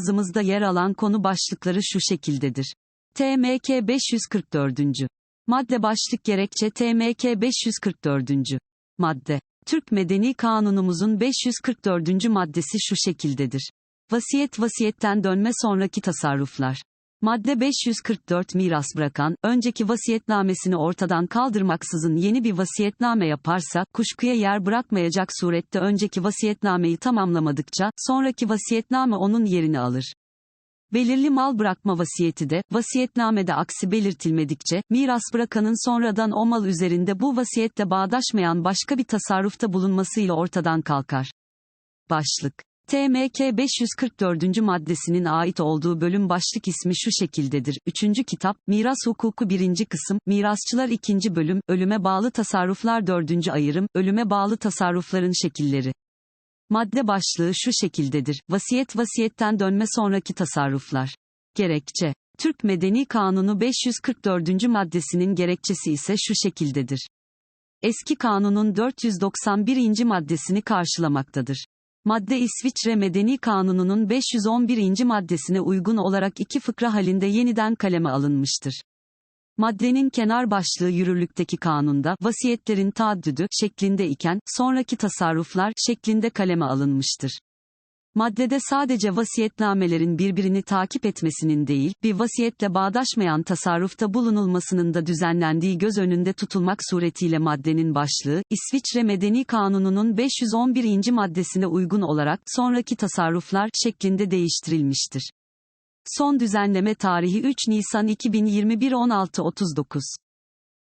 yazımızda yer alan konu başlıkları şu şekildedir. TMK 544. Madde başlık gerekçe TMK 544. Madde. Türk Medeni Kanunumuzun 544. maddesi şu şekildedir. Vasiyet vasiyetten dönme sonraki tasarruflar. Madde 544 miras bırakan, önceki vasiyetnamesini ortadan kaldırmaksızın yeni bir vasiyetname yaparsa, kuşkuya yer bırakmayacak surette önceki vasiyetnameyi tamamlamadıkça, sonraki vasiyetname onun yerini alır. Belirli mal bırakma vasiyeti de, vasiyetnamede aksi belirtilmedikçe, miras bırakanın sonradan o mal üzerinde bu vasiyetle bağdaşmayan başka bir tasarrufta bulunmasıyla ortadan kalkar. Başlık TMK 544. maddesinin ait olduğu bölüm başlık ismi şu şekildedir. 3. kitap, Miras Hukuku 1. kısım, Mirasçılar 2. bölüm, Ölüme bağlı tasarruflar 4. ayırım, Ölüme bağlı tasarrufların şekilleri. Madde başlığı şu şekildedir. Vasiyet vasiyetten dönme sonraki tasarruflar. Gerekçe. Türk Medeni Kanunu 544. maddesinin gerekçesi ise şu şekildedir. Eski kanunun 491. maddesini karşılamaktadır. Madde İsviçre Medeni Kanunu'nun 511. maddesine uygun olarak iki fıkra halinde yeniden kaleme alınmıştır. Maddenin kenar başlığı yürürlükteki kanunda vasiyetlerin taaddüdü şeklinde iken sonraki tasarruflar şeklinde kaleme alınmıştır. Maddede sadece vasiyetnamelerin birbirini takip etmesinin değil, bir vasiyetle bağdaşmayan tasarrufta bulunulmasının da düzenlendiği göz önünde tutulmak suretiyle maddenin başlığı, İsviçre Medeni Kanunu'nun 511. maddesine uygun olarak sonraki tasarruflar şeklinde değiştirilmiştir. Son düzenleme tarihi 3 Nisan 2021 16.39.